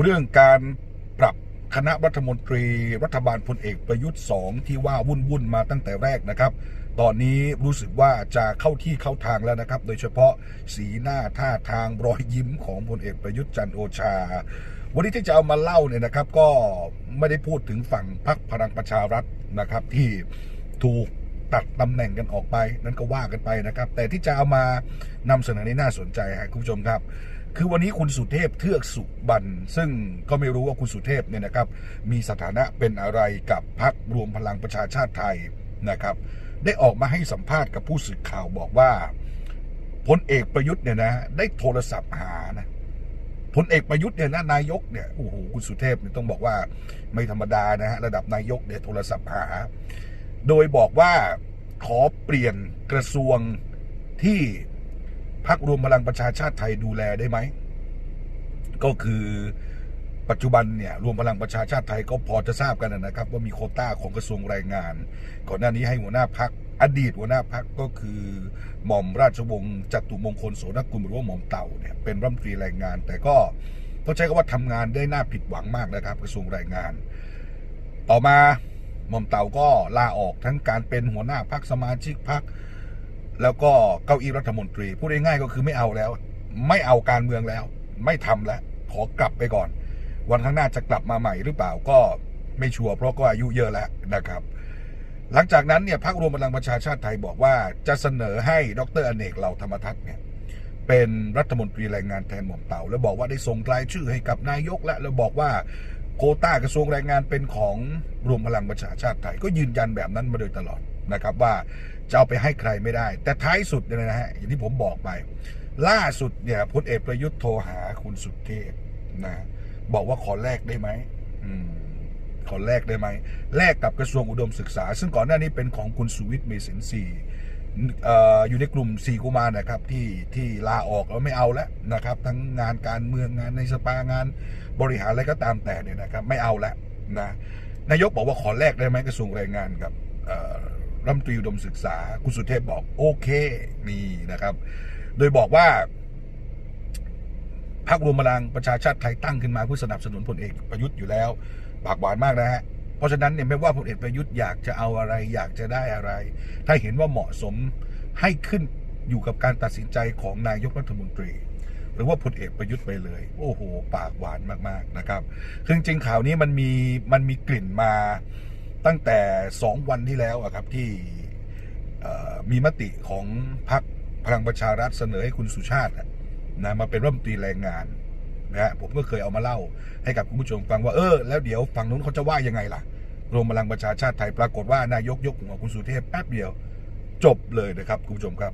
เรื่องการปรับคณะรัฐมนตรี รัฐบาลพลเอกประยุทธ์สองที่ว่าวุ่นวุ่นมาตั้งแต่แรกนะครับ ตอนนี้รู้สึกว่าจะเข้าที่เข้าทางแล้วนะครับ โดยเฉพาะสีหน้าท่าทางรอยยิ้มของพลเอกประยุทธ์จันโอชา วันนี้ที่จะเอามาเล่าเนี่ยนะครับก็ไม่ได้พูดถึงฝั่งพรรคพลังประชารัฐนะครับ ที่ถูกตัดตำแหน่งกันออกไป นั่นก็ว่ากันไปนะครับ แต่ที่จะเอามานำเสนอนี้น่าสนใจครับคุณผู้ชมครับ คือวันนี้คุณสุเทพเทือกสุบรรณซึ่งก็ไม่รู้ว่าคุณสุเทพเนี่ยนะครับ มีสถานะเป็นอะไรกับพรรครวมพลังประชาชาติไทยนะครับ ได้ออกมาให้สัมภาษณ์กับผู้สื่อข่าวบอกว่าพลเอกประยุทธ์เนี่ยนะได้โทรศัพท์หานะพลเอกประยุทธ์เนี่ยนะนายกเนี่ยโอ้โหคุณสุเทพเนี่ยต้องบอกว่าไม่ธรรมดานะฮะระดับนายกเนี่ยโทรศัพท์หา โดยบอกว่าขอเปลี่ยนกระทรวงที่ พรรครวมพลังประชาชาติไทยดูแลได้ไหม ก็คือปัจจุบันเนี่ยรวมพลังประชาชาติไทยก็พอจะทราบกันนะครับ ว่ามีโคต้าของกระทรวงแรงงาน ก่อนหน้านี้ให้หัวหน้าพักอดีตหัวหน้าพักก็คือหม่อมราชวงศ์จตุมงคลโสนกุลหรือว่าหม่อมเต่าเนี่ยเป็นรัฐมนตรีแรงงาน แต่ก็ต้องใช้คำว่าทำงานได้น่าผิดหวังมากนะครับ กระทรวงแรงงาน ต่อมาหม่อมเต่าก็ลาออกทั้งการเป็นหัวหน้าพักสมาชิกพัก แล้วก็เก้าอี้รัฐมนตรี พูดง่ายๆก็คือไม่เอาแล้ว ไม่เอาการเมืองแล้ว ไม่ทำแล้ว ขอกลับไปก่อน วันข้างหน้าจะกลับมาใหม่หรือเปล่าก็ไม่ชัวร์เพราะก็อายุเยอะแล้วนะครับ หลังจากนั้นเนี่ยพรรครวมพลังประชาชาติไทยบอกว่าจะเสนอให้ดรอเนกเหล่าธรรมทัศน์เนี่ยเป็นรัฐมนตรีแรงงานแทนหม่อมเต่า แล้วบอกว่าได้ส่งรายชื่อให้กับนายกและแล้วบอกว่าโควต้ากระทรวงแรงงานเป็นของรวมพลังประชาชาติไทยก็ยืนยันแบบนั้นมาโดยตลอด นะครับว่าจะเอาไปให้ใครไม่ได้ แต่ท้ายสุดเนี่ยนะฮะอย่างที่ผมบอกไป ล่าสุดเนี่ยพลเอกประยุทธ์โทรหาคุณสุเทพนะบอกว่าขอแลกได้ไหมอืมขอแลกได้ไหมแลกกับกระทรวงอุดมศึกษา ซึ่งก่อนหน้านี้เป็นของคุณสุวิทย์เมสินทรีอยู่ในกลุ่มสี่กุมารนะครับที่ที่ลาออกแล้วไม่เอาแล้วนะครับ ทั้งงานการเมืองงานในสภางานบริหารอะไรก็ตามแต่เนี่ยนะครับ ไม่เอาแล้วนะนายกบอกว่าขอแลกได้ไหมกระทรวงแรงงานกับ รัฐมนตรีอุดมศึกษา คุณสุเทพบอกโอเคนี่นะครับ โดยบอกว่าพรรครวมพลังประชาชาติไทยตั้งขึ้นมาเพื่อสนับสนุนพลเอกประยุทธ์อยู่แล้วปากหวานมากนะฮะเพราะฉะนั้นเนี่ยไม่ว่าพลเอกประยุทธ์อยากจะเอาอะไร อยากจะได้อะไร ถ้าเห็นว่าเหมาะสมให้ขึ้นอยู่กับการตัดสินใจของนายกรัฐมนตรี หรือว่าพลเอกประยุทธ์ไปเลย โอ้โห ปากหวานมากๆนะครับคือจริงข่าวนี้มันมีมันมีกลิ่นมา ตั้งแต่สองวันที่แล้วอะครับที่มีมติของพรรคพลังประชารัฐเสนอให้คุณสุชาตินะมาเป็นรัฐมนตรีแรงงานนะฮะผมก็เคยเอามาเล่าให้กับคุณผู้ชมฟังว่าเออแล้วเดี๋ยวฝั่งนู้นเขาจะว่ายังไงล่ะ รวมพลังประชาชาติไทยปรากฏว่านายกยกหัวคุณสุเทพแป๊บเดียว จบเลยนะครับคุณผู้ชมครับ